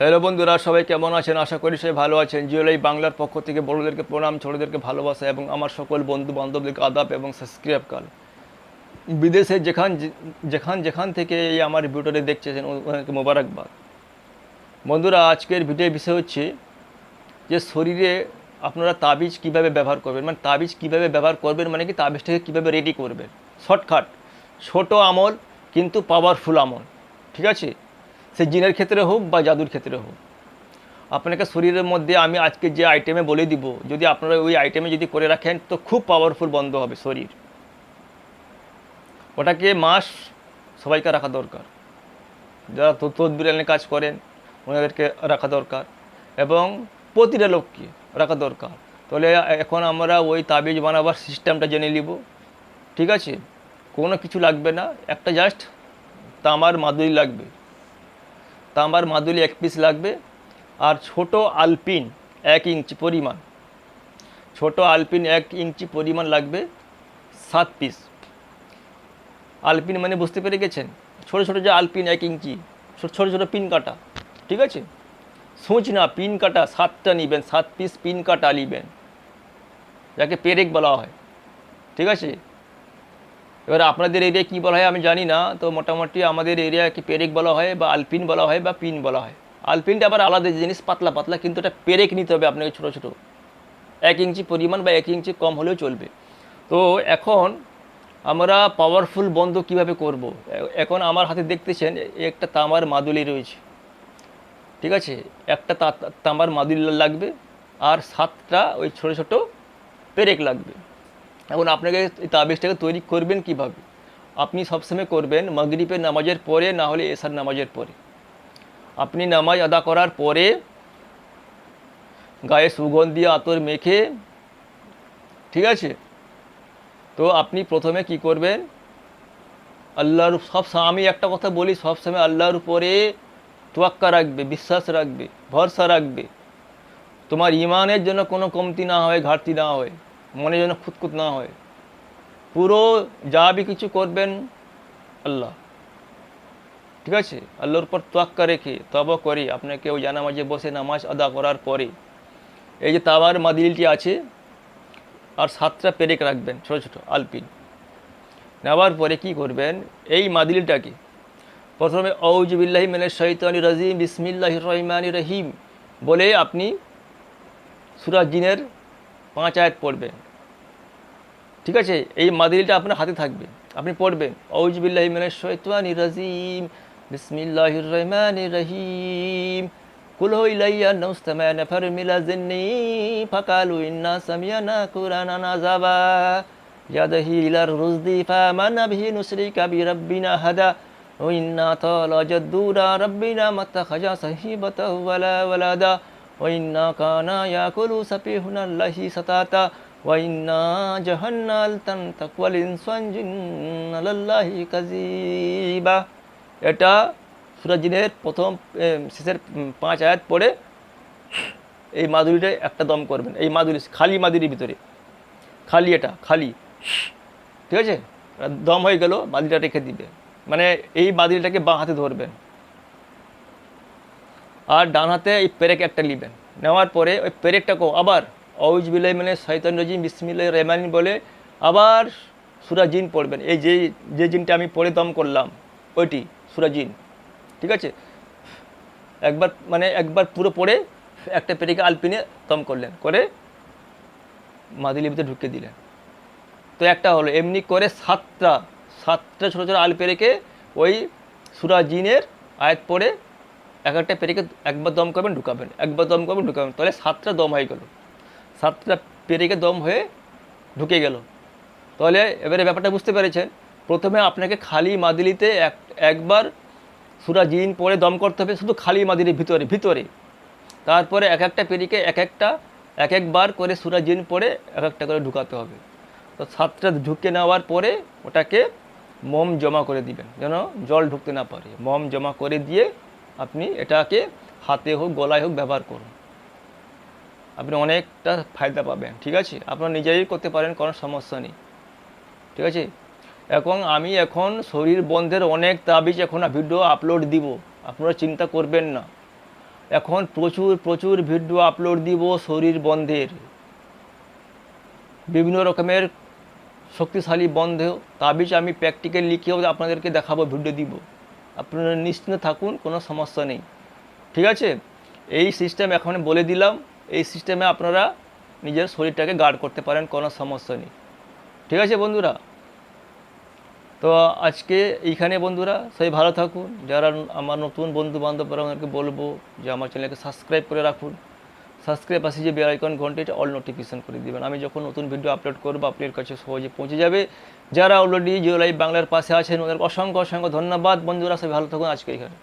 Hello বন্ধুরা, সবাই কেমন আছেন? আশা করি সবাই ভালো আছেন। জিওলাই বাংলার পক্ষ থেকে বড়োদেরকে প্রণাম, ছোটোদেরকে ভালোবাসা এবং আমার সকল বন্ধু বান্ধবদেরকে আদাব এবং সাবস্ক্রাইব কাল। বিদেশে যেখান যেখান যেখান থেকে এই আমার ভিডিওটা দেখছেন ওনাকে মোবারকবাদ। বন্ধুরা, আজকের ভিডিওর বিষয় হচ্ছে যে শরীরে আপনারা তাবিজ কীভাবে ব্যবহার করবেন? মানে তাবিজ কীভাবে ব্যবহার করবেন মানে কি তাবিজটাকে কীভাবে রেডি করবেন? শর্টকাট, ছোট আমল কিন্তু পাওয়ারফুল আমল। ঠিক আছে? সে জিনের ক্ষেত্রে হোক বা জাদুর ক্ষেত্রে হোক, আপনাকে শরীরের মধ্যে আমি আজকে যে আইটেমে বলে দিব, যদি আপনারা ওই আইটেমে যদি করে রাখেন, তো খুব পাওয়ারফুল বন্ধ হবে শরীর। ওটাকে মাস সবাইকে রাখা দরকার। যারা তো তদবিরানের কাজ করেন, ওনাদেরকে রাখা দরকার এবং প্রতিটা লোককে রাখা দরকার। তাহলে এখন আমরা ওই তাবিজ বানাবার সিস্টেমটা জেনে নিব। ঠিক আছে? কোনো কিছু লাগবে না। একটা জাস্ট তামার মাদুরি লাগবে। তামার মাদুলি এক পিস লাগবে আর ছোট আলপিন এক ইঞ্চি পরিমাণ। ছোট আলপিন এক ইঞ্চি পরিমাণ লাগবে সাত পিস আলপিন মানে বুঝতে পেরে গেছেন? ছোট ছোট যে আলপিন এক ইঞ্চি ছোট ছোট পিন কাটা, ঠিক আছে? সোচ না, পিন কাটা সাতটা নিবেন, সাত পিস পিন কাটা নিবেন, যাকে পেরেক বলা হয়, ঠিক আছে? এবার আপনাদের এরিয়ায় কী বলা হয় আমি জানি না, তো মোটামুটি আমাদের এরিয়ায় কি পেরেক বলা হয় বা আলপিন বলা হয় বা পিন বলা হয়। আলপিনটা আবার আলাদা জিনিস, পাতলা পাতলা, কিন্তু এটা পেরেক নিতে হবে আপনাকে ছোটো ছোটো। এক ইঞ্চি পরিমাণ বা এক ইঞ্চি কম হলেও চলবে। তো এখন আমরা পাওয়ারফুল বন্ধ কীভাবে করব। এখন আমার হাতে দেখতেছেন, একটা তামার মাদুলি রয়েছে। ঠিক আছে? একটা তামার মাদুলি লাগবে আর সাতটা ওই ছোটো ছোটো পেরেক লাগবে। এখন আপনাকে তাবিজটাকে তৈরি করবেন কীভাবে? আপনি সবসময় করবেন মাগরিবের নামাজের পরে না হলে এসার নামাজের পরে। আপনি নামাজ আদা করার পরে গায়ে সুগন্ধি, আতর মেখে, ঠিক আছে? তো আপনি প্রথমে কি করবেন? আল্লাহর, সব আমি একটা কথা বলি, সবসময় আল্লাহর উপরে তোয়াক্কা রাখবে, বিশ্বাস রাখবে, ভরসা রাখবে। তোমার ইমানের জন্য কোনো কমতি না হয়, ঘাটতি না হয়। মনে যেন খুঁতখুত না হয়। পুরো যা বি কিছু করবেন আল্লাহ। ঠিক আছে? আল্লাহর উপর তোয়াক্কা রেখে তব করে, আপনাকে ওই জানামাজে বসে নামাজ আদা করার পরে, এই যে তাওয়ার মাদিলটি আছে, আর সাতটা পেরেক রাখবেন, ছোটো ছোটো, আলপিন। নেওয়ার পরে কি করবেন? এই মাদিলটাকে প্রথমে ঔজবিল্লাহি মানে শৈতানি রাজিম বিসমিল্লাহ রহমানি রহিম বলে আপনি সুরাজ জিনের পাঁচ আয়াত পড়বেন। ঠিক আছে এই মাদিলটা আপনার হাতে থাকবে আপনি পড়বেন ঔজবিল্লাহি মানে শৈতানি রাজিম বিসমিল্লাহ রহমানি রহিম কুল ইলাইয়া নৌস্তামা নফর মিলা জিন্নি ফাকালু ইন্না সামিয়ানা কুরানা নাজাবা ইয়াদহি ইলার রুজদি ফামানা বিহি নুসরিকা বিরাব্বিনা হাদা وإنا طال جدورا ربنا ما اتخذ صحيبة ولا ولدا وإنا كان يأكل سفيهنا الله ستاتا ওয়াইন্না জাহান্নাল তান তাকওয়াল ইনসান জিন্নালাল্লাহি কাযিবা। এটা সূরা প্রথম শেষের পাঁচ আয়াত পড়ে এই মাদুরিটা একটা দম করবেন। এই মাদুরি, খালি মাদুরির ভিতরে। খালি এটা, খালি। ঠিক আছে? দম হয়ে গেল, মাদুরিটা রেখে দিবে। মানে এই মাদুরিটাকে বাঁ হাতে ধরবেন। আর ডান হাতে এই পেরেক একটা নেবেন। নেওয়ার পরে ওই পেরেকটাকেও আবার অউজ বিলাই মানে শৈতান রজিম বিসমিল্লাহ রেহমানি বলে আবার সুরা জিন পড়বেন। এই যে যে জিনটা আমি পড়ে দম করলাম, ওইটি সুরা জিন। ঠিক আছে? একবার মানে একবার পুরো পড়ে একটা পেরেকে আলপিনে দম করলেন। করে মাদুলির ভিতরে ঢুকিয়ে দিলেন। তো একটা হলো, এমনি করে সাতটা সাতটা ছোটো ছোটো আল পেরেকে ওই সুরা জিনের আয়াত পড়ে এক একটা পেরেকে একবার দম করবেন, ঢুকাবেন। একবার দম করবেন, ঢুকাবেন। তাহলে সাতটা দম হয়ে গেল। সাতটা পেরেকে দম হয়ে ঢুকে গেল। তাহলে এবারে ব্যাপারটা বুঝতে পেরেছেন। প্রথমে আপনাকে খালি মাদিলিতে এক, একবার সুরা জিন পরে দম করতে হবে, শুধু খালি মাদিলির ভিতরে ভিতরে। তারপরে এক একটা পেরিকে এক একটা, এক একবার করে সুরা জিন পরে এক একটা করে ঢুকাতে হবে। তো সাতটা ঢুকে নেওয়ার পরে ওটাকে মোম জমা করে দিবেন, যেন জল ঢুকতে না পারে। মোম জমা করে দিয়ে আপনি এটাকে হাতে হোক, গলায় হোক ব্যবহার করুন। আপনি অনেকটা ফায়দা পাবেন, ঠিক আছে? আপনারা নিজেই করতে পারেন, কোনো সমস্যা নেই, ঠিক আছে? এখন আমি এখন শরীর বন্ধের অনেক তাবিজ এখন ভিডিও আপলোড দিব, আপনারা চিন্তা করবেন না। এখন প্রচুর প্রচুর ভিডিও আপলোড দিব শরীর বন্ধের। বিভিন্ন রকমের শক্তিশালী বন্ধ তাবিজ আমি প্র্যাকটিক্যাল লিখেও আপনাদেরকে দেখাবো ভিডিও দিব। আপনারা নিশ্চিন্ত থাকুন, কোনো সমস্যা নেই, ঠিক আছে? এই সিস্টেম এখন বলে দিলাম। এই সিস্টেমে আপনারা নিজের শরীরটাকে গার্ড করতে পারেন, কোনো সমস্যা নেই। ঠিক আছে বন্ধুরা? তো আজকে এইখানে বন্ধুরা সবাই ভালো থাকুন। যারা আমার নতুন বন্ধু বান্ধবরা ওদেরকে বলব যে আমার চ্যানেলকে সাবস্ক্রাইব করে রাখুন। সাবস্ক্রাইব পাশে যে বেল আইকন ঘন্টিটা অল নোটিফিকেশন করে দিবেন। আমি যখন নতুন ভিডিও আপলোড করব আপনার কাছে সহজে পৌঁছে যাবে। যারা অলরেডি জিও লাইভ বাংলার পাশে আছেন ওদের অসংখ্য অসংখ্য ধন্যবাদ। বন্ধুরা সবাই ভালো থাকুন আজকে এখানে